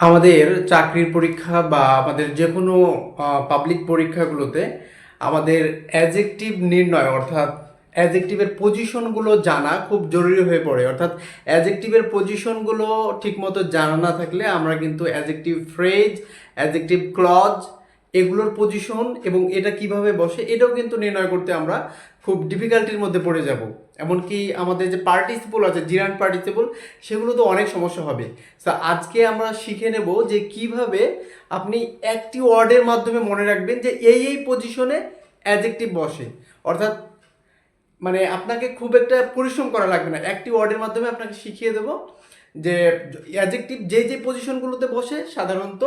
আমাদের চাকরির পরীক্ষা বা আমাদের যে কোনো পাবলিক পরীক্ষাগুলোতে আমাদের অ্যাজেক্টিভ নির্ণয় অর্থাৎ অ্যাজেক্টিভের পজিশনগুলো জানা খুব জরুরি হয়ে পড়ে। অর্থাৎ অ্যাজেক্টিভের পজিশনগুলো ঠিকমতো জানা না থাকলে আমরা কিন্তু অ্যাজেক্টিভ ফ্রেজ অ্যাজেক্টিভ ক্লজ এগুলোর পজিশন এবং এটা কীভাবে বসে, এটাও কিন্তু নির্ণয় করতে আমরা খুব ডিফিকাল্টির মধ্যে পড়ে যাব। এমনকি আমাদের যে পার্টিসিপল আছে জিরান পার্টিসিপল সেগুলো তো অনেক সমস্যা হবে। তো আজকে আমরা শিখে নেব যে কীভাবে আপনি একটি ওয়ার্ডের মাধ্যমে মনে রাখবেন যে এই এই পজিশনে অ্যাজেক্টিভ বসে। অর্থাৎ মানে আপনাকে খুব একটা পরিশ্রম করা লাগবে না। একটি ওয়ার্ডের মাধ্যমে আপনাকে শিখিয়ে দেবো যে অ্যাজেক্টিভ যে যে পজিশনগুলোতে বসে, সাধারণত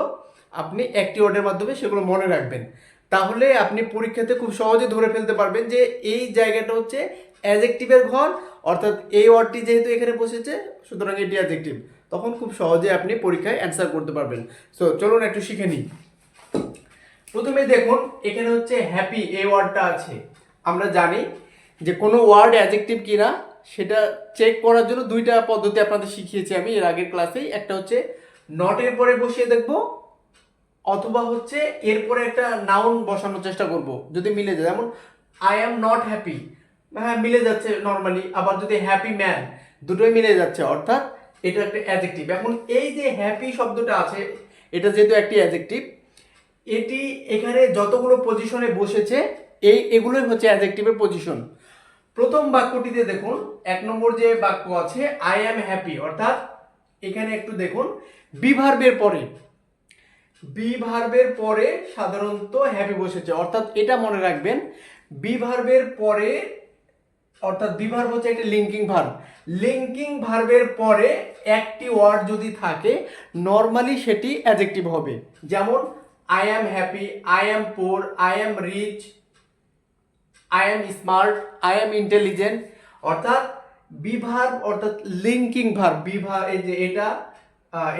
আপনি একটি ওয়ার্ডের মাধ্যমে সেগুলো মনে রাখবেন। তাহলে আপনি পরীক্ষাতে খুব সহজে ধরে ফেলতে পারবেন যে এই জায়গাটা হচ্ছে অ্যাজেক্টিভের ঘর, অর্থাৎ এই ওয়ার্ডটি যেহেতু এখানে বসেছে, সুতরাং এটি অ্যাজেক্টিভ তখন খুব সহজে আপনি পরীক্ষায় অ্যান্সার করতে পারবেন। সো চলুন একটু শিখে নিই। প্রথমে দেখুন, এখানে হচ্ছে হ্যাপি এই ওয়ার্ডটা আছে। আমরা জানি যে কোনো ওয়ার্ড অ্যাজেক্টিভ কিনা, সেটা চেক করার জন্য দুইটা পদ্ধতি আপনাদের শিখিয়েছি আমি। এর আগের ক্লাসেই একটা হচ্ছে নটের পরে বসিয়ে দেখব অথবা হচ্ছে এরপরে একটা নাউন বসানোর চেষ্টা করব, যদি মিলে যায়। যেমন আই অ্যাম নট হ্যাপি হ্যাঁ মিলে যাচ্ছে নর্মালি আবার যদি হ্যাপি ম্যান দুটোই মিলে যাচ্ছে, অর্থাৎ এটা একটা অ্যাজেক্টিভ এখন এই যে হ্যাপি শব্দটা আছে, এটা যেহেতু একটি অ্যাজেক্টিভ এটি এখানে যতগুলো পজিশনে বসেছে, এই, এগুলোই হচ্ছে অ্যাডজেক্টিভের পজিশন প্রথম বাক্যটিতে দেখুন, এক নম্বর যে বাক্য আছে আই অ্যাম হ্যাপি অর্থাৎ এখানে একটু দেখুন বি ভার্বের পরে। বি ভার্বের পরে সাধারণত হ্যাপি বসেছে। অর্থাৎ এটা মনে রাখবেন বি ভার্বের পরে, অর্থাৎ বি ভার্ব হচ্ছে একটা লিঙ্কিং ভার্ব লিঙ্কিং ভার্বের পরে একটি ওয়ার্ড যদি থাকে নর্মালি সেটি অ্যাডজেক্টিভ হবে। যেমন I am happy I am poor I am rich I am smart I am intelligent অর্থাৎ বি ভার্ব অর্থাৎ লিঙ্কিং ভার্ব বি ভার্ব এই যে এটা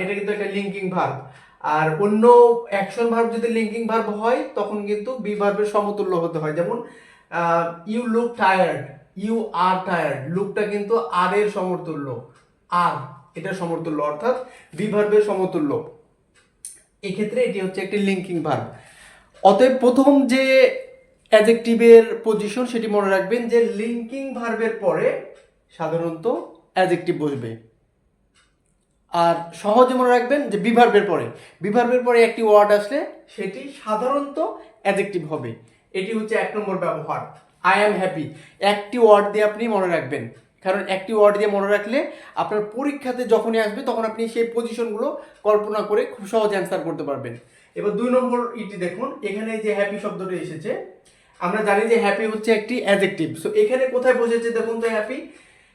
এটা কিন্তু একটা লিঙ্কিং ভার্ব আর অন্য অ্যাকশন ভার্ব যদি লিঙ্কিং ভার্ব হয়, তখন কিন্তু বি ভার্বের সমতুল্য হতে হয়। যেমন you look tired you are tired লুকটা কিন্তু আর এর সমতুল্য। আর এটা সমতুল্য অর্থাৎ বি ভার্বের সমতুল্য। এক্ষেত্রে এটি হচ্ছে একটি লিঙ্কিং ভার্ব অতএব প্রথম যে অ্যাজেক্টিভের পজিশন সেটি মনে রাখবেন যে লিঙ্কিং ভার্বের পরে সাধারণত অ্যাজেক্টিভ বসবে। আর সহজে মনে রাখবেন যে বিভার্বের পরে। বিভার্বের পরে একটি ওয়ার্ড আসলে সেটি সাধারণত অ্যাজেক্টিভ হবে। এটি হচ্ছে এক নম্বর ব্যবহার। আই অ্যাম হ্যাপি একটি ওয়ার্ড দিয়ে আপনি মনে রাখবেন। কারণ একটি ওয়ার্ড দিয়ে মনে রাখলে আপনার পরীক্ষাতে যখনই আসবে তখন আপনি সেই পজিশনগুলো কল্পনা করে খুব সহজে অ্যান্সার করতে পারবেন। এবার দুই নম্বর ইটি দেখুন। এখানে যে হ্যাপি শব্দটি এসেছে, আমরা জানি যে হ্যাপি হচ্ছে একটি অ্যাডজেক্টিভ সো এখানে কোথায় বসেছে দেখুন তো হ্যাপি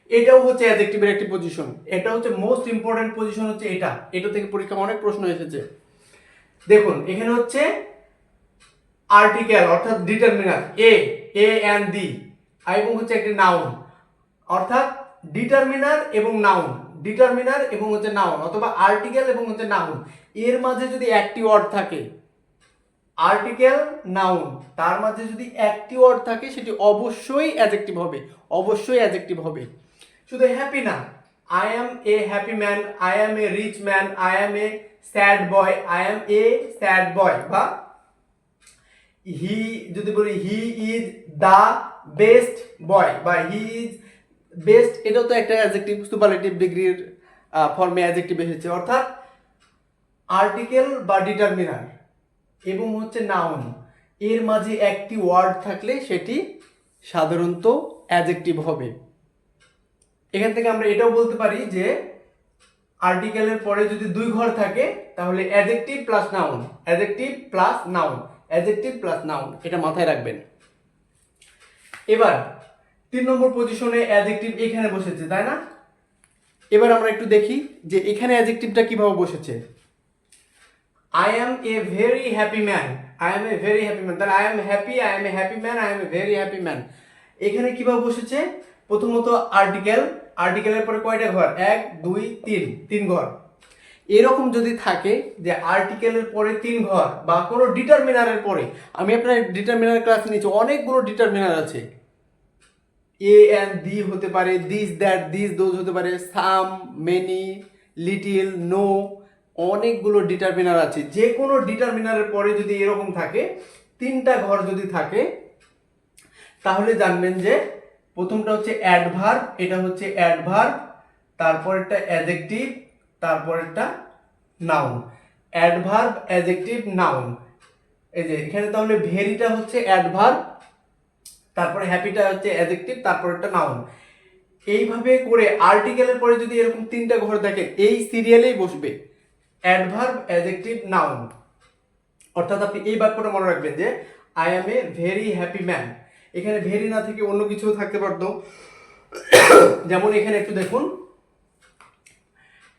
এটাও হচ্ছে অ্যাডজেক্টিভের একটি পজিশন এটা হচ্ছে মোস্ট ইম্পর্টেন্ট পজিশন হচ্ছে এটা। এটা থেকে পরীক্ষা অনেক প্রশ্ন এসেছে। দেখুন, এখানে হচ্ছে আর্টিকেল অর্থাৎ determiner A A and the এবং হচ্ছে একটি নাউন অর্থাৎ ডিটারমিনার এবং নাউন ডিটারমিনার এবং হচ্ছে নাউন অথবা আর্টিকেল এবং হচ্ছে নাউন এর মাঝে যদি একটি ওয়ার্ড থাকে আর্টিকেল নাউন তার মাঝে যদি একটি ওয়ার্ড থাকে, সেটি অবশ্যই অ্যাডজেক্টিভ হবে, অবশ্যই অ্যাডজেক্টিভ হবে। শুধু হ্যাপি না I am a happy man I am a rich man I am a sad boy I am a sad boy বা হি যদি বলি he is the best boy বা হি ইজ বেস্ট এটাও তো একটা অ্যাজেক্টিভ সুপারলেটিভ ডিগ্রির ফর্মে adjective এসেছে। অর্থাৎ আর্টিকেল বা ডিটারমিনার এবং হচ্ছে নাউন এর মাঝে একটি ওয়ার্ড থাকলে সেটি সাধারণত অ্যাজেক্টিভ হবে। এখান থেকে আমরা এটাও বলতে পারি যে আর্টিকেলের পরে যদি দুই ঘর থাকে, তাহলে adjective plus noun adjective plus noun adjective plus noun এটা মাথায় রাখবেন। এবার, তিন নম্বর পজিশনে অ্যাডজেক্টিভ এখানে বসেছে, তাই না? এবার আমরা একটু দেখি যে এখানে অ্যাডজেক্টিভটা কীভাবে বসেছে। I am a very happy man I am a very happy man তাহলে I am happy I am a happy man I am a very happy man এখানে কীভাবে বসেছে? প্রথমত আর্টিকেল আর্টিকেলের পরে কয়টা ঘর? এক, দুই, তিন। তিন ঘর। এরকম যদি থাকে যে আর্টিকেলের পরে তিন ঘর বা কোনো ডিটারমিনারের পরে, আমি আপনার ডিটারমিনার ক্লাস নিয়েছি, অনেকগুলো ডিটারমিনার আছে। এ অ্যান্ড দি হতে পারে দিস দ্যাট দিস দোজ হতে পারে সাম মেনি লিটিল নো অনেকগুলো ডিটারমিনার আছে। যে কোনো ডিটারমিনারের পরে যদি এরকম থাকে, তিনটা ঘর যদি থাকে, তাহলে জানবেন যে প্রথমটা হচ্ছে অ্যাডভার্ব এটা হচ্ছে অ্যাডভার্ব তারপরেরটা অ্যাডজেক্টিভ তারপরেরটা নাউন অ্যাডভার্ব অ্যাডজেক্টিভ নাউন এই যে, এখানে তাহলে ভেরিটা হচ্ছে অ্যাডভার্ব তারপরে হ্যাপিটা হচ্ছে অ্যাডজেক্টিভ তারপরেরটা নাউন এইভাবে করে আর্টিকেলের পরে যদি এরকম তিনটা ঘর দেখেন এই সিরিয়ালেই বসবে। অ্যাডভার্ব অ্যাডজেক্টিভ নাউন অর্থাৎ আপনি এই বাক্যটা মনে রাখবেন যে I am a very happy man এখানে ভেরি না থেকে অন্য কিছু থাকতে পারতো। যেমন এখানে একটু দেখুন।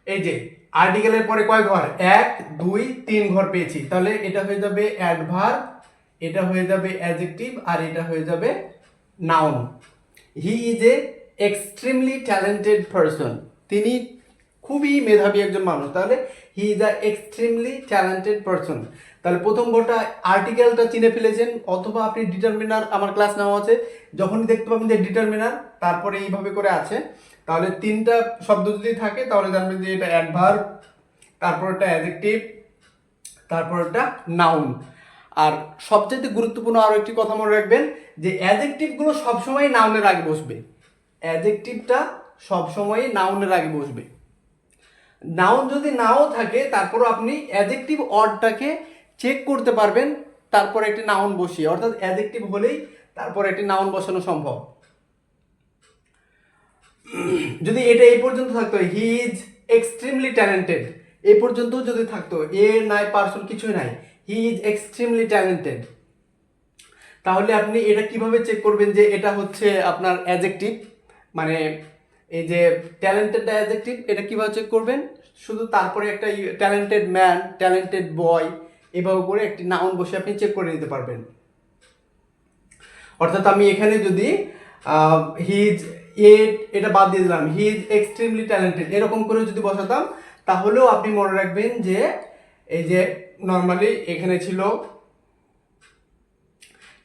এই যে আর্টিকেলের পরে কয় ঘর? এক, দুই, তিন ঘর পেয়েছি। তাহলে এটা হয়ে যাবে অ্যাডভার্ব এটা হয়ে যাবে অ্যাডজেক্টিভ আর এটা হয়ে যাবে noun he is a extremely talented person তিনি খুবই মেধাবী একজন মানুষ, তাহলে he is a extremely talented person তাহলে প্রথম ঘরটা আর্টিকেলটা চিনে ফেলেছেন, অথবা আপনি ডিটারমিনার আমার ক্লাস নেওয়া আছে, যখনই দেখতে পাবেন যে ডিটারমিনার তারপরে এইভাবে করে আছে। তাহলে তিনটা শব্দ যদি থাকে, তাহলে জানবেন যে এটা অ্যাডভার্ব তারপর একটা অ্যাডজেক্টিভ তারপর একটা নাউন আর সবচেয়ে গুরুত্বপূর্ণ আরও একটি কথা মনে রাখবেন, যে অ্যাডজেক্টিভগুলো সবসময় নাউনের আগে বসবে। অ্যাডজেক্টিভটা সবসময় নাউনের আগে বসবে। নাউন যদি নাও থাকে, তারপরও আপনি অ্যাডজেক্টিভ অর্ডটাকে চেক করতে পারবেন, তারপর একটি নাউন বসিয়ে। অর্থাৎ অ্যাডজেক্টিভ হলেই তারপর একটি নাউন বসানো সম্ভব। যদি এটা এই পর্যন্ত থাকতো হি ইজ এক্সট্রিমলি ট্যালেন্টেড এই পর্যন্ত যদি থাকতো, এ নাই পার্সন কিছুই নাই হি ইজ এক্সট্রিমলি ট্যালেন্টেড তাহলে আপনি এটা কীভাবে চেক করবেন যে এটা হচ্ছে আপনার অ্যাডজেক্টিভ মানে এই যে ট্যালেন্টেড অ্যাডজেক্টিভ এটা কীভাবে চেক করবেন? শুধু তারপরে একটা ট্যালেন্টেড ম্যান ট্যালেন্টেড বয় এভাবে করে একটি নাউন বসে আপনি চেক করে নিতে পারবেন। অর্থাৎ আমি এখানে যদি হিজ এ এটা বাদ দিয়ে দিলাম হি ইজ এক্সট্রিমলি ট্যালেন্টেড এরকম করে যদি বসাতাম, তাহলেও আপনি মনে রাখবেন যে, এই যে নর্মালি এখানে ছিল,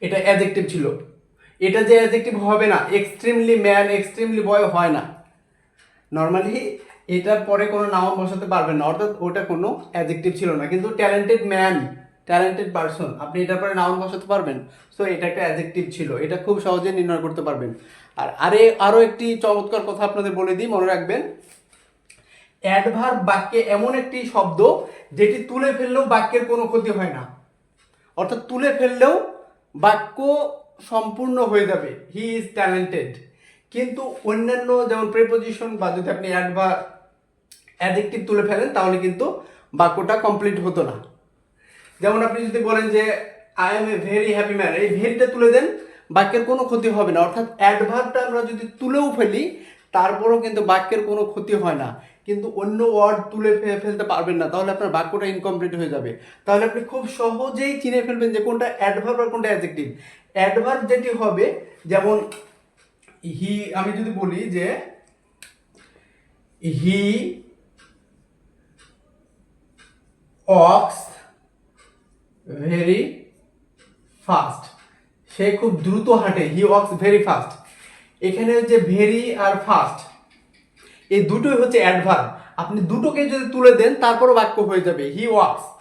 এটা অ্যাজেক্টিভ ছিল। এটা যে অ্যাজেক্টিভ হবে না এক্সট্রিমলি ম্যান এক্সট্রিমলি বয় হয় না। নর্মালি এটার পরে কোনো নাম বসাতে পারবেন না, অর্থাৎ ওটা কোনো অ্যাডজেক্টিভ ছিল না। কিন্তু ট্যালেন্টেড ম্যান ট্যালেন্টেড পারসন আপনি এটার পরে নাউন বসাতে পারবেন। সো এটা একটা অ্যাডজেক্টিভ ছিল, এটা খুব সহজে নির্ণয় করতে পারবেন। আর আরে আরও একটি চমৎকার কথা আপনাদের বলে দিই, মনে রাখবেন। অ্যাডভার্ব বাক্যে এমন একটি শব্দ, যেটি তুলে ফেললেও বাক্যের কোনো ক্ষতি হয় না। অর্থাৎ তুলে ফেললেও বাক্য সম্পূর্ণ হয়ে যাবে। হি ইজ ট্যালেন্টেড কিন্তু অন্যান্য যেমন প্রেপোজিশন বা যদি আপনি অ্যাডভা অ্যাডজেক্টিভ তুলে ফেলেন, তাহলে কিন্তু বাক্যটা কমপ্লিট হতো না। যেমন আপনি যদি বলেন যে I am a very happy man এই ভেরিটা তুলে দেন, বাক্যের কোনো ক্ষতি হবে না। অর্থাৎ অ্যাডভার্বটা আমরা যদি তুলেও ফেলি, তারপরেও কিন্তু বাক্যের কোনো ক্ষতি হয় না। কিন্তু অন্য ওয়ার্ড তুলে ফেলতে পারবেন না, তাহলে আপনার বাক্যটা ইনকমপ্লিট হয়ে যাবে। তাহলে আপনি খুব সহজেই চিনে ফেলবেন যে কোনটা অ্যাডভার্ব আর কোনটা অ্যাডজেক্টিভ অ্যাডভার্ব যেটি হবে, যেমন হি, আমি যদি বলি যে হি অক্স ভেরি ফাস্ট। সে খুব দ্রুত হাঁটে। He walks very fast. এখানে যে ভেরি আর ফাস্ট। এই দুটোই হচ্ছে অ্যাডভার্ব। আপনি দুটোকে যদি তুলে দেন, তারপরও বাক্য হয়ে যাবে। হি ওয়াক্স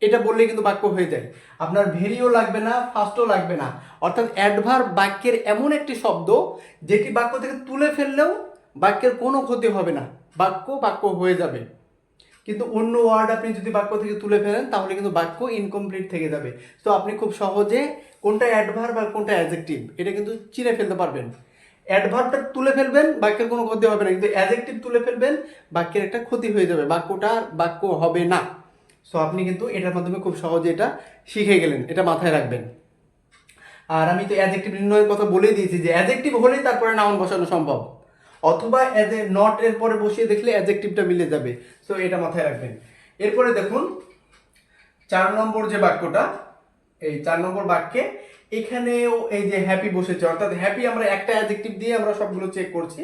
এটা বললে কিন্তু বাক্য হয়ে যায়। আপনার ভেরিও লাগবে না, ফার্স্টও লাগবে না। অর্থাৎ অ্যাডভার বাক্যের এমন একটি শব্দ, যেটি বাক্য থেকে তুলে ফেললেও বাক্যের কোনো ক্ষতি হবে না। বাক্য বাক্য হয়ে যাবে। কিন্তু অন্য ওয়ার্ড আপনি যদি বাক্য থেকে তুলে ফেলেন, তাহলে কিন্তু বাক্য ইনকমপ্লিট থেকে যাবে। তো আপনি খুব সহজে কোনটা অ্যাডভার্ব আর কোনটা অ্যাডজেক্টিভ এটা কিন্তু চিনে ফেলতে পারবেন। অ্যাডভার্বটা তুলে ফেলবেন, বাক্যের কোনো ক্ষতি হবে না। কিন্তু অ্যাডজেক্টিভ তুলে ফেলবেন, বাক্যের একটা ক্ষতি হয়ে যাবে। বাক্যটা বাক্য হবে না। সো আপনি কিন্তু এটার মাধ্যমে খুব সহজে এটা শিখে গেলেন, এটা মাথায় রাখবেন। আর আমি তো অ্যাজেক্টিভ নির্ণয়ের কথা বলেই দিয়েছি যে অ্যাজেক্টিভ হলেই তারপরে নাউন বসানো সম্ভব। অথবা অ্যাজ এ নট এর পরে বসিয়ে দেখলে অ্যাজেক্টিভটা মিলে যাবে। সো এটা মাথায় রাখবেন। এরপরে দেখুন, চার নম্বর যে বাক্যটা, এই চার নম্বর বাক্যে এখানেও এই যে হ্যাপি বসেছে, অর্থাৎ হ্যাপি আমরা একটা অ্যাডজেক্টিভ দিয়ে আমরা সবগুলো চেক করছি।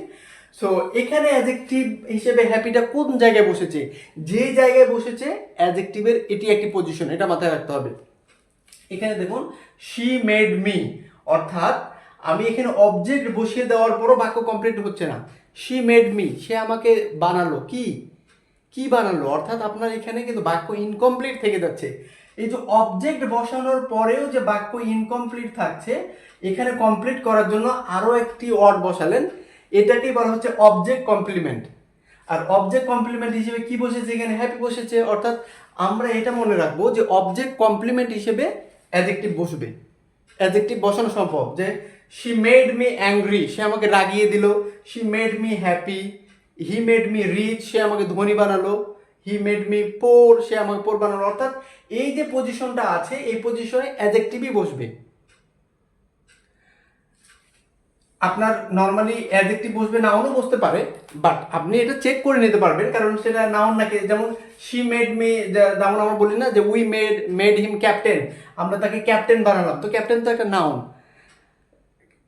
সো এখানে অ্যাডজেক্টিভ হিসেবে হ্যাপিটা কোন জায়গায় বসেছে? যে জায়গায় বসেছে অ্যাডজেক্টিভের এটি একটি পজিশন এটা মাথায় রাখতে হবে। এখানে দেখুন শি মেড মি অর্থাৎ আমি এখানে অবজেক্ট বসিয়ে দেওয়ার পরও বাক্য কমপ্লিট হচ্ছে না। শি মেড মি সে আমাকে বানালো, কি? কি বানালো? অর্থাৎ আপনার এখানে কিন্তু বাক্য ইনকমপ্লিট থেকে যাচ্ছে। এই যে অবজেক্ট বসানোর পরেও যে বাক্য ইনকমপ্লিট থাকছে, এখানে কমপ্লিট করার জন্য আরও একটি ওয়ার্ড বসালেন। এটাকেই বলা হচ্ছে অবজেক্ট কমপ্লিমেন্ট আর অবজেক্ট কমপ্লিমেন্ট হিসেবে কি বসেছে এখানে? হ্যাপি বসেছে। অর্থাৎ আমরা এটা মনে রাখব যে অবজেক্ট কমপ্লিমেন্ট হিসেবে অ্যাডজেক্টিভ বসবে। অ্যাডজেক্টিভ বসানো সম্ভব। যে শি মেড মি অ্যাংরি সে আমাকে রাগিয়ে দিল। She made me happy he made me rich সে আমাকে ধনী বানালো। হি মেড মি পোর সে আমাকে পোর বানালো। অর্থাৎ এই যে পজিশনটা আছে, এই পজিশনে অ্যাডজেক্টিভই বসবে। আপনার নর্মালি অ্যাডজেক্টিভ বসবে নাউনও বসতে পারে বাট আপনি এটা চেক করে নিতে পারবেন, কারণ সেটা নাউন নাকি, যেমন শি মেড মি যেমন আমরা বলি না যে we made made him captain আমরা তাকে ক্যাপ্টেন বানালাম। তো ক্যাপ্টেন তো একটা নাউন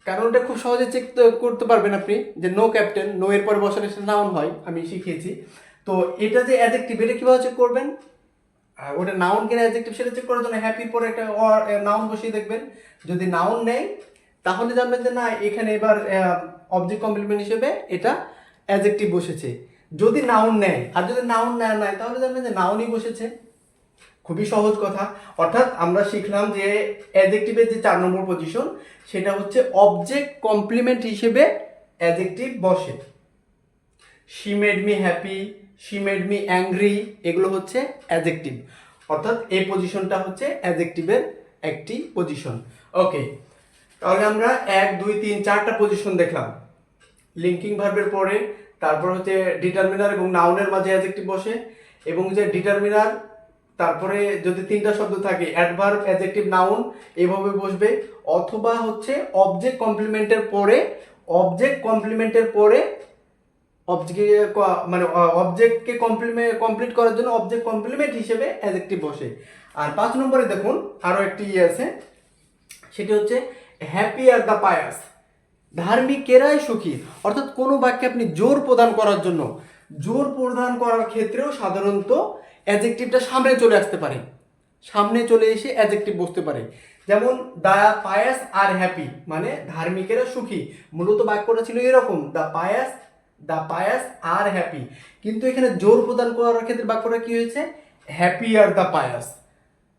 কারণ ওটা খুব সহজে চেক করতে পারবেন আপনি, যে নো ক্যাপ্টেন নো এর পরে বসালে সেটা নাউন হয়, আমি শিখিয়েছি। তো এটা যে অ্যাডজেক্টিভ এটা কীভাবে চেক করবেন? ওটা নাউন কিনা অ্যাডজেক্টিভ সেটা চেক করার জন্য হ্যাপির পরে একটা নাউন বসিয়ে দেখবেন। যদি নাউন নেই, তাহলে জানবেন যে না, এখানে এবার অবজেক্ট কমপ্লিমেন্ট হিসেবে এটা অ্যাডজেক্টিভ বসেছে। যদি নাউন নেয়, আর যদি নাউন নেয় নাই তাহলে জানবেন যে নাউনই বসেছে। খুবই সহজ কথা। অর্থাৎ আমরা শিখলাম যে অ্যাডজেক্টিভের যে চার নম্বর পজিশন সেটা হচ্ছে অবজেক্ট কমপ্লিমেন্ট হিসেবে অ্যাডজেক্টিভ বসে। She made me happy she made me angry এগুলো হচ্ছে অ্যাডজেক্টিভ অর্থাৎ এই পজিশনটা হচ্ছে অ্যাডজেক্টিভের একটি পজিশন ওকে তাহলে আমরা এক, দুই, তিন, চারটা পজিশন দেখলাম। লিঙ্কিং ভার্বের পরে, তারপর হচ্ছে ডিটারমিনার এবং নাউনের মাঝে অ্যাডজেক্টিভ বসে, এবং যে ডিটারমিনার তারপরে যদি তিনটা শব্দ থাকে অ্যাডভার্ব অ্যাডজেক্টিভ নাউন এইভাবে বসবে। অথবা হচ্ছে অবজেক্ট কমপ্লিমেন্টের পরে অবজেক্ট কমপ্লিমেন্টের পরে অবজেক্ট মানে অবজেক্টকে কমপ্লিমেন্ট কমপ্লিট করার জন্য অবজেক্ট কমপ্লিমেন্ট হিসেবে অ্যাডজেক্টিভ বসে। আর পাঁচ নম্বরে দেখুন আরও একটি ইয়ে আছে। সেটি হচ্ছে হ্যাপি আর দ্য পায়াস ধার্মিকেরাই সুখী। অর্থাৎ কোনো বাক্যে আপনি জোর প্রদান করার জন্য। জোর প্রদান করার ক্ষেত্রেও সাধারণত অ্যাডজেক্টিভটা সামনে চলে আসতে পারে। সামনে চলে এসে অ্যাডজেক্টিভ বসতে পারে। যেমন দ্য পায়াস আর হ্যাপি মানে ধার্মিকেরা সুখী। মূলত বাক্যটা ছিল এরকম the pious the pious are happy কিন্তু এখানে জোর প্রদান করার ক্ষেত্রে বাক্যটা কি হয়েছে? হ্যাপি আর দ্য পায়াস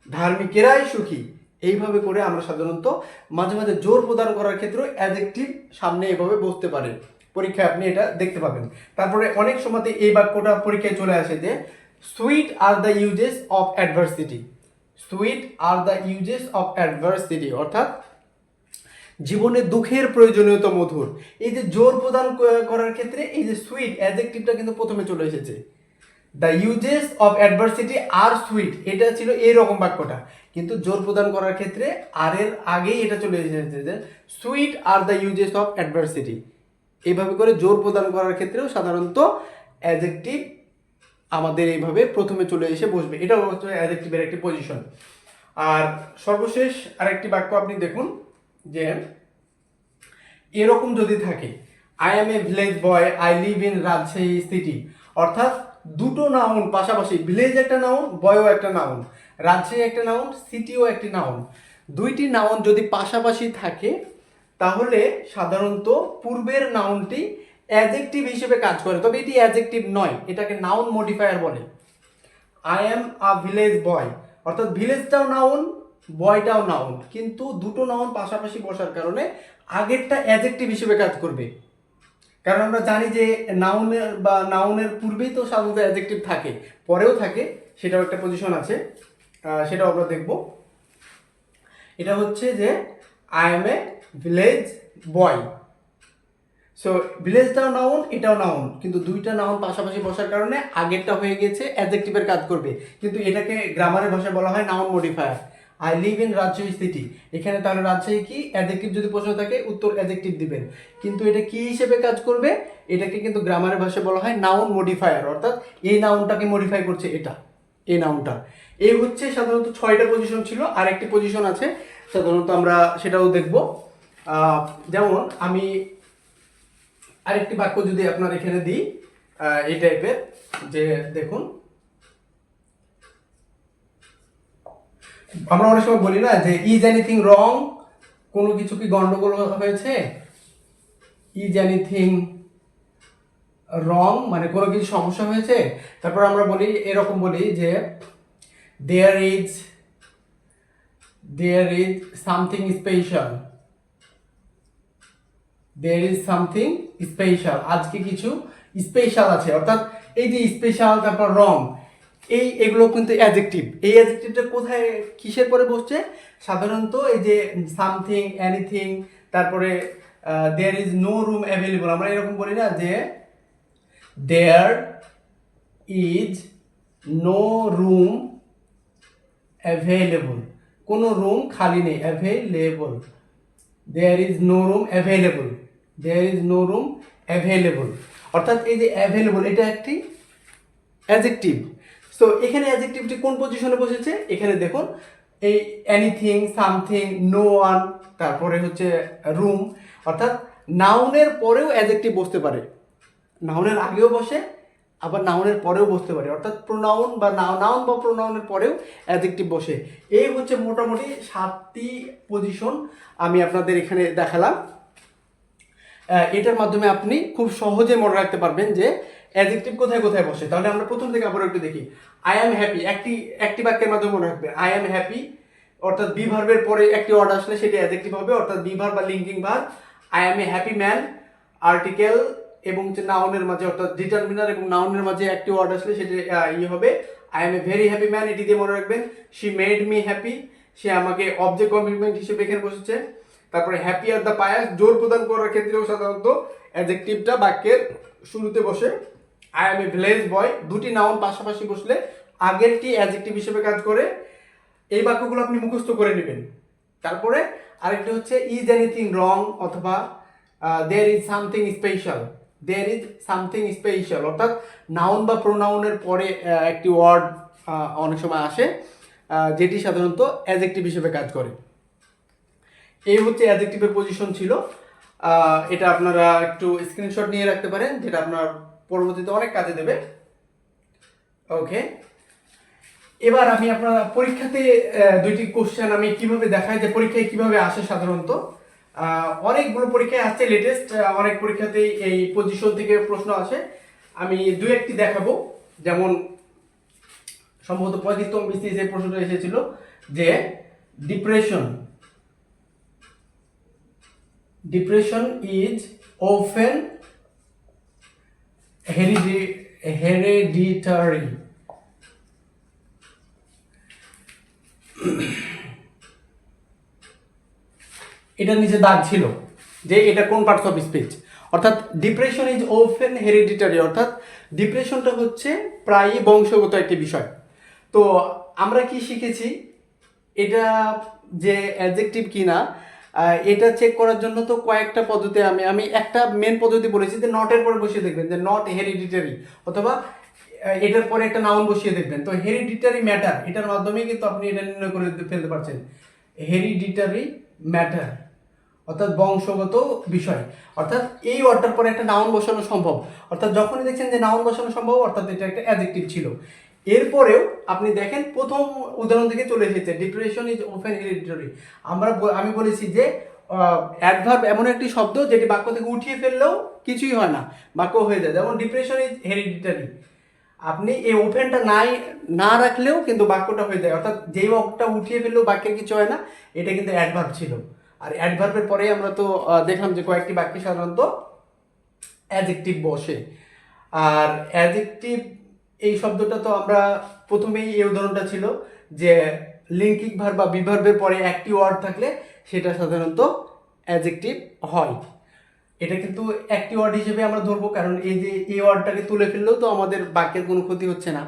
ধার্মিকেরাই সুখী। এইভাবে করে আমরা সাধারণত মাঝে মাঝে জোর প্রদান করার ক্ষেত্রে অ্যাডজেক্টিভ সামনে এভাবে বসতে পারে। পরীক্ষায় আপনি এটা দেখতে পাবেন। তারপরে অনেক সময়তে এই বাক্যটা পরীক্ষায় চলে আসে যে sweet are the uses of adversity sweet are the uses of adversity অর্থাৎ জীবনে দুঃখের প্রয়োজনীয়তা মধুর। এই যে জোর প্রদান করার ক্ষেত্রে এই যে সুইট অ্যাডজেক্টিভটা কিন্তু প্রথমে চলে এসেছে। The uses of adversity are sweet এটা ছিল এই রকম বাক্যটা। কিন্তু জোর প্রদান করার ক্ষেত্রে আর এর আগেই এটা চলে এসেছে যে sweet are the uses of adversity এইভাবে করে জোর প্রদান করার ক্ষেত্রেও সাধারণত অ্যাডজেক্টিভ আমাদের এইভাবে প্রথমে চলে এসে বসবে। এটা হচ্ছে অ্যাডজেক্টিভের একটি পজিশন আর সর্বশেষ আরেকটি বাক্য আপনি দেখুন। যে এরকম যদি থাকে I am a village boy I live in Rajshahi city অর্থাৎ দুটো নাউন পাশাপাশি ভিলেজ একটা নাউন বয়ও একটা নাউন রাজশাহী একটা নাউন সিটিও একটি নাউন দুইটি নাউন যদি পাশাপাশি থাকে, তাহলে সাধারণত পূর্বের নাউনটি অ্যাডজেক্টিভ হিসেবে কাজ করে, তবে এটি অ্যাডজেক্টিভ নয়, এটাকে নাউন মডিফায়ার বলে। I am a village boy অর্থাৎ ভিলেজটাও নাউন বয়টাও নাউন কিন্তু দুটো নাউন পাশাপাশি বসার কারণে আগেরটা অ্যাডজেক্টিভ হিসেবে কাজ করবে। কারণ আমরা জানি যে নাউনের বা নাউনের পূর্বেই তো সাধারণত অ্যাডজেক্টিভ থাকে, পরেও থাকে, সেটাও একটা পজিশন আছে সেটাও আমরা দেখব। এটা হচ্ছে যে I am a village boy so ভিলেজটাও noun এটাও নাউন কিন্তু দুইটা নাউন পাশাপাশি বসার কারণে আগেরটা হয়ে গেছে অ্যাডজেক্টিভের কাজ করবে। কিন্তু এটাকে গ্রামারের ভাষায় বলা হয় noun modifier I live in Rajshahi city এখানে তাহলে রাজশাহী কি অ্যাডজেক্টিভ যদি প্রশ্ন থাকে, উত্তর অ্যাডজেক্টিভ দিবেন। কিন্তু এটা কি হিসেবে কাজ করবে? এটাকে কিন্তু গ্রামারের ভাষায় বলা হয় নাউন মডিফায়ার অর্থাৎ এই নাউনটাকে মডিফাই করছে এটা, এই নাউনটা এই হচ্ছে সাধারণত ছয়টা পজিশন ছিল, আর একটি পজিশন আছে, সাধারণত আমরা সেটাও দেখব। যেমন আমি আরেকটি বাক্য যদি আপনার এখানে দিই এই টাইপের যে দেখুন আমরা অনেক সময় বলি না যে ইজ এনিথিং রং কোনো কিছু কি গন্ডগোল হয়েছে? ইজ এনিথিং রং মানে কোনো কিছু সমস্যা হয়েছে? তারপর আমরা বলি, এরকম বলি যে there is there is something special there is something special আজকে কিছু স্পেশাল আছে। অর্থাৎ এই যে স্পেশাল তারপর রং এই এগুলো কিন্তু অ্যাজেক্টিভ এই অ্যাজেক্টিভটা কোথায়, কিসের পরে বসছে? সাধারণত এই যে সামথিং এনিথিং তারপরে there is no room available আমরা এরকম বলি না যে there is no room available কোনো রুম খালি নেই available there is no room available there is no room available অর্থাৎ এই যে অ্যাভেলেবল এটা একটি অ্যাজেক্টিভ সো এখানে অ্যাজেক্টিভটি কোন পজিশনে বসেছে? এখানে দেখুন, এই এনিথিং সামথিং নো ওয়ান তারপরে হচ্ছে রুম অর্থাৎ নাউনের পরেও অ্যাজেক্টিভ বসতে পারে। নাউনের আগেও বসে, আবার নাউনের পরেও বসতে পারে। অর্থাৎ প্রোনাউন বা নাউন বা প্রোনাউনের পরেও অ্যাজেক্টিভ বসে। এই হচ্ছে মোটামুটি সাতটি পজিশন আমি আপনাদের এখানে দেখালাম। এটার মাধ্যমে আপনি খুব সহজে মনে রাখতে পারবেন যে অ্যাডজেক্টিভ কোথায় কোথায় বসে? তাহলে আমরা প্রথম থেকে আবার একটু দেখি। আই অ্যাম হ্যাপি একটি একটি বাক্যের মাধ্যমে মনে রাখবে। আই অ্যাম হ্যাপি অর্থাৎ বি ভার্বের পরে একটি ওয়ার্ড আসলে সেটি অ্যাডজেক্টিভ হবে, অর্থাৎ বি ভার্ব বা linking verb I am a happy man article এবং যে নাউনের মাঝে, অর্থাৎ ডিটারমিনার এবং নাউনের মাঝে একটি ওয়ার্ড আসলে সেটি ইয়ে হবে। I am a very happy man এটি দিয়ে মনে রাখবেন শি মেড মি হ্যাপি সে আমাকে অবজেক্ট কমিটমেন্ট হিসেবে এখানে বসেছে। তারপরে হ্যাপি আর দ্য পায়াস জোর প্রদান করার ক্ষেত্রেও সাধারণত অ্যাডজেক্টিভটা বাক্যের শুরুতে বসে। I am a village boy দুটি নাউন পাশাপাশি বসলে আগেরটি অ্যাজেক্টিভ হিসেবে কাজ করে। এই বাক্যগুলো আপনি মুখস্থ করে নেবেন। তারপরে আরেকটি হচ্ছে ইজ এনিথিং রং অথবা there is something special there is something special অর্থাৎ নাউন বা প্রোনাউনের পরে একটি ওয়ার্ড অনেক সময় আসে যেটি সাধারণত অ্যাজেক্টিভ হিসেবে কাজ করে। এই হচ্ছে অ্যাজেক্টিভের পজিশন ছিল। এটা আপনারা একটু স্ক্রিনশট নিয়ে রাখতে পারেন, যেটা আপনার পরবর্তীতে অনেক কাজে দেবে। ওকে এবার আমি আপনার পরীক্ষাতে দুইটি কোশ্চেন আমি কীভাবে দেখাই, যে পরীক্ষায় কীভাবে আসে সাধারণত। অনেকগুলো পরীক্ষায় আসছে লেটেস্ট অনেক পরীক্ষাতেই এই পজিশন থেকে প্রশ্ন আসে। আমি দু একটি দেখাবো। যেমন সম্ভবত পঁয়ত্রিশতম বিসিএস এই প্রশ্নটা এসেছিল যে depression depression is often hereditary এটা নিচে দাগ ছিল, যে এটা কোন পার্টস অফ স্পিচ অর্থাৎ ডিপ্রেশন ইজ ওফেন হেরিডিটারি অর্থাৎ ডিপ্রেশনটা হচ্ছে প্রায়ই বংশগত একটি বিষয়। তো আমরা কি শিখেছি? এটা যে অ্যাডজেক্টিভ কিনা এটা চেক করার জন্য তো কয়েকটা পদ্ধতি আমি আমি একটা মেন পদ্ধতি বলেছি যে নটের পরে বসিয়ে দেখবেন, যে নট হেরিডিটারি অথবা এটার পরে একটা নাউন বসিয়ে দেখবেন। তো হেরিডিটারি ম্যাটার এটার মাধ্যমে কিন্তু আপনি এটা নির্ণয় করে ফেলতে পারছেন। হেরিডিটারি ম্যাটার অর্থাৎ বংশগত বিষয়। অর্থাৎ এই ওয়ার্ডটার পরে একটা নাউন বসানো সম্ভব। অর্থাৎ যখনই দেখছেন যে নাউন বসানো সম্ভব, অর্থাৎ এটা একটা অ্যাডজেক্টিভ ছিল। এরপরেও আপনি দেখেন প্রথম উদাহরণ থেকে চলে এসেছে ডিপ্রেশন ইজ ওপেন হেরিডিটারি আমরা আমি বলেছি যে অ্যাডভার্ব এমন একটি শব্দ যেটি বাক্য থেকে উঠিয়ে ফেললেও কিছুই হয় না, বাক্য হয়ে যায়। যেমন ডিপ্রেশন ইজ হেরিডিটারি আপনি এই ওপেনটা নাই, না রাখলেও কিন্তু বাক্যটা হয়ে যায়। অর্থাৎ যেই বাক্যটা উঠিয়ে ফেললেও বাক্যের কিছু হয় না, এটা কিন্তু অ্যাডভার্ব ছিল। আর অ্যাডভার্বের পরে আমরা তো দেখলাম যে কয়েকটি বাক্যে সাধারণত অ্যাডজেক্টিভ বসে। আর অ্যাডজেক্টিভ এই শব্দটা তো আমরা প্রথমেই এই উদাহরণটা ছিল যে লিঙ্কিং ভার বা বিভার্বের পরে একটি ওয়ার্ড থাকলে সেটা সাধারণত অ্যাডজেক্টিভ হয়। এটা কিন্তু একটি ওয়ার্ড হিসেবে আমরা ধরবো, কারণ এই যে এই ওয়ার্ডটাকে তুলে ফেললেও তো আমাদের বাক্যের কোনো ক্ষতি হচ্ছে না।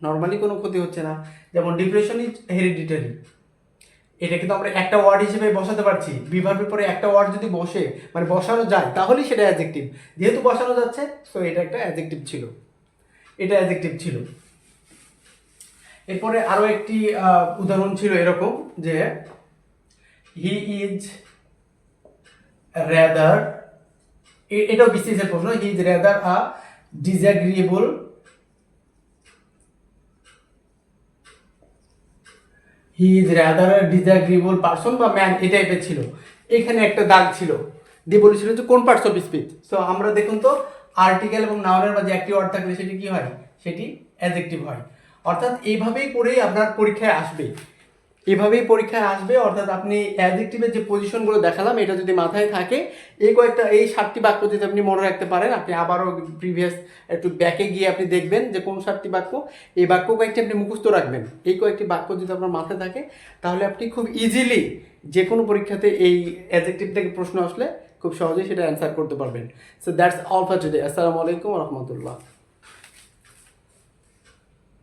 নর্মালি কোনো ক্ষতি হচ্ছে না। যেমন ডিপ্রেশন ইজ হেরিডিটারি এটা কিন্তু আমরা একটা ওয়ার্ড হিসেবে বসাতে পারছি। বিভাগের পরে একটা ওয়ার্ড যদি বসে মানে বসানো যায়, তাহলেই সেটা অ্যাডজেক্টিভ যেহেতু বসানো যাচ্ছে, তো এটা একটা অ্যাডজেক্টিভ ছিল। এটা অ্যাডজেক্টিভ ছিল। এরপরে আরও একটি উদাহরণ ছিল এরকম যে হি ইজ রেদার এটাও বিসিএস এর প্রশ্ন he is rather a disagreeable he is rather disagreeable person বা ম্যান এই টাইপের ছিল। এখানে একটা দাগ ছিল। দিয়ে বলেছিল যে, কোন পার্টস অফ স্পিচ সো আমরা দেখুন তো আর্টিকেল এবং নাউনের মাঝে একটি ওয়ার্ড থাকলে সেটি কি হয়? সেটি অ্যাডজেক্টিভ হয়। অর্থাৎ এইভাবেই করেই আপনার পরীক্ষায় আসবে। এভাবেই পরীক্ষায় আসবে, অর্থাৎ আপনি অ্যাডজেক্টিভের যে পজিশনগুলো দেখালাম, এটা যদি মাথায় থাকে এই কয়েকটা, এই সাতটি বাক্য যদি আপনি মনে রাখতে পারেন, আপনি আবারও প্রিভিয়াস একটু ব্যাকে গিয়ে আপনি দেখবেন যে কোন সাতটি বাক্য, এই বাক্য কয়েকটি আপনি মুখস্থ রাখবেন। এই কয়েকটি বাক্য যদি আপনার মাথায় থাকে, তাহলে আপনি খুব ইজিলি যে কোনো পরীক্ষাতে এই অ্যাডজেক্টিভ থেকে প্রশ্ন আসলে খুব সহজেই সেটা অ্যান্সার করতে পারবেন। So that's all for today আসসালামু আলাইকুম রহমতুল্লাহ